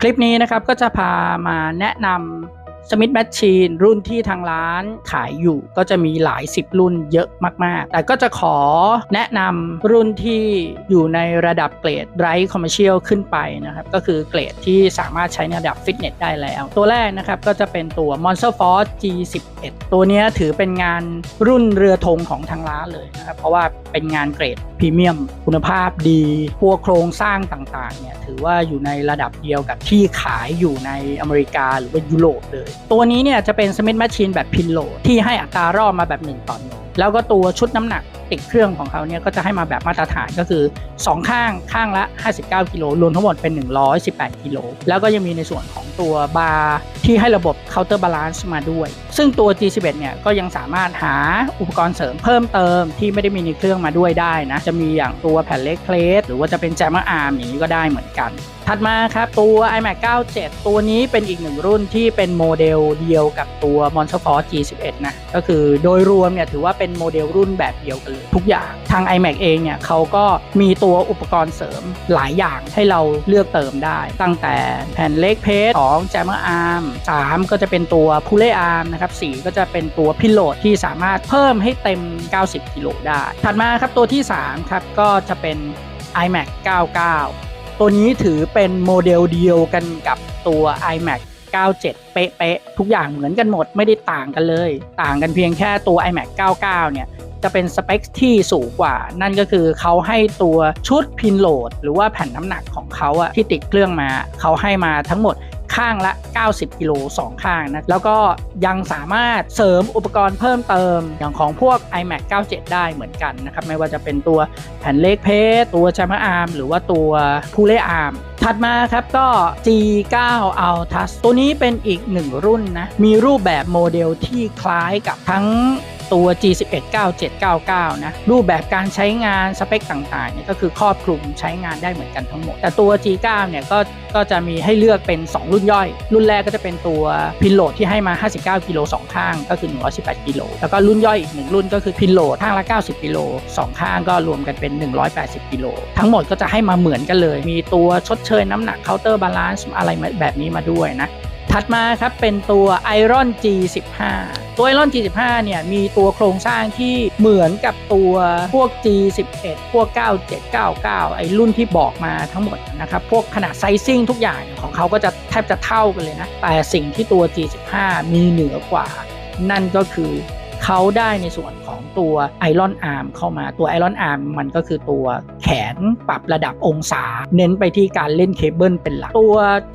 คลิปนี้นะครับก็จะพามาแนะนำ สมิธแมชชีนรุ่นที่ทางร้านขายอยู่ก็จะมีหลายสิบรุ่นเยอะมาก ๆ แต่ก็จะขอแนะนำรุ่นที่อยู่ในระดับเกรดไรคอมเมอร์เชียลขึ้นไปนะครับ ก็คือเกรดที่สามารถใช้ในระดับฟิตเนสได้แล้ว ตัวแรกนะครับก็จะเป็นตัว Monster Force G11 ตัวนี้ถือเป็นงานรุ่นเรือธงของทางร้านเลยนะครับ เพราะว่าเป็นงานเกรดพรีเมียมคุณภาพดีพวกโครงสร้างต่างๆเนี่ยถือว่าอยู่ในระดับเดียวกับที่ขายอยู่ในอเมริกาหรือว่ายุโรปเลยตัวนี้เนี่ยจะเป็นสมิธแมชชีนแบบพินโหลที่ให้อัตรารอบมาแบบ 1 ต่อหนึ่ง แล้วก็ตัวชุดน้ำหนักติดเครื่องของเขาเนี่ยก็จะให้มาแบบมาตรฐานก็คือ 2 ข้างข้างละ 59 กิโลรวมทั้งหมดเป็น 118 กิโลแล้วก็ยังมีในส่วนของตัวบาร์ที่ให้ระบบ counter balance มาด้วย ซึ่งตัว G11 เนี่ยก็ยังสามารถหาอุปกรณ์เสริมเพิ่มเติมที่ไม่ได้มีในเครื่องมาด้วยได้นะ จะมีอย่างตัวแผ่นเล็กเพลทหรือว่าจะเป็นแจมอาร์มอย่างนี้ก็ได้เหมือนกัน ถัดมาครับ ตัว iMac 97 ตัวนี้เป็นอีกหนึ่งรุ่นที่เป็นโมเดลเดียวกับตัว Monster Force G11 นะก็คือโดยรวมเนี่ยถือว่าเป็นโมเดลรุ่นแบบเดียวกันเลยทุกอย่างทาง iMac เองเนี่ยเขาก็มีตัวอุปกรณ์เสริมหลายอย่างให้เราเลือกเติมได้ ตั้งแต่แผ่นเล็กเพจของ Jammer Arm 3 ก็จะเป็นตัว Pulley Arm นะครับ4ก็จะเป็นตัวพิโลดที่สามารถเพิ่มให้เต็ม 90 กิโลได้ ถัดมาครับตัวที่ 3 ครับ ก็จะเป็น iMac 99 ตัวนี้ถือเป็นโมเดลเดียวกันกับตัว iMac 97 เป๊ะๆ ทุกอย่างเหมือนกันหมดไม่ได้ต่างกันเลย ต่างกันเพียงแค่ตัว iMac 99 เนี่ย จะเป็นสเปคที่สูงกว่า นั่นก็คือเขาให้ตัวชุดพินโหลด หรือว่าแผ่นน้ำหนักของเขาอะที่ติดเครื่องมา เขาให้มาทั้งหมด ข้างละ 90 กิโล2 ข้างนะแล้วก็ยังสามารถเสริมอุปกรณ์เพิ่มเติมอย่างของพวก iMac 97 ได้เหมือนกันนะครับไม่ว่าจะเป็นตัวแผ่นเล็กเพจตัวแชมปอร์อาร์มหรือว่าตัวพูเล่อาร์มถัดมาครับก็ G9 Altus ตัวนี้เป็นอีกหนึ่งรุ่นนะมีรูปแบบโมเดลที่คล้ายกับทั้ง ตัว G11 9799 นะ รูปแบบการใช้งานสเปคต่างๆเนี่ยก็คือครอบคลุมใช้งานได้เหมือนกันทั้งหมด แต่ตัว G9 เนี่ยก็ก็จะมีให้เลือกเป็น 2 รุ่นย่อย รุ่นแรกก็จะเป็นตัวพินโหลดที่ให้มา 59 กิโล2ข้างก็คือ 118 กิโลแล้วก็รุ่นย่อยอีกหนึ่งรุ่นก็คือพินโหลดข้างละ 90 กิโล2ข้างก็รวมกันเป็น 180 กิโลทั้งหมดก็จะให้มาเหมือนกันเลย มีตัวชดเชยน้ำหนักเคาน์เตอร์บาลานซ์อะไรแบบนี้มาด้วยนะถัดมาครับเป็นตัว Iron G15 ตัว Iron G15 เนี่ยมีตัวโครงสร้างที่เหมือนกับตัวพวก G11 พวก 9799 ไอรุ่นที่บอกมาทั้งหมดนะครับ พวกขนาดไซซิ่งทุกอย่างของเขาก็จะแทบจะเท่ากันเลยนะ แต่สิ่งที่ตัว G15 มีเหนือกว่า นั่นก็คือเขาได้ในส่วนของตัว Iron Arm เข้ามาตัว Iron Arm มันก็คือตัวแขนปรับระดับองศา เน้นไปที่การเล่นเคเบิลเป็นหลักตัว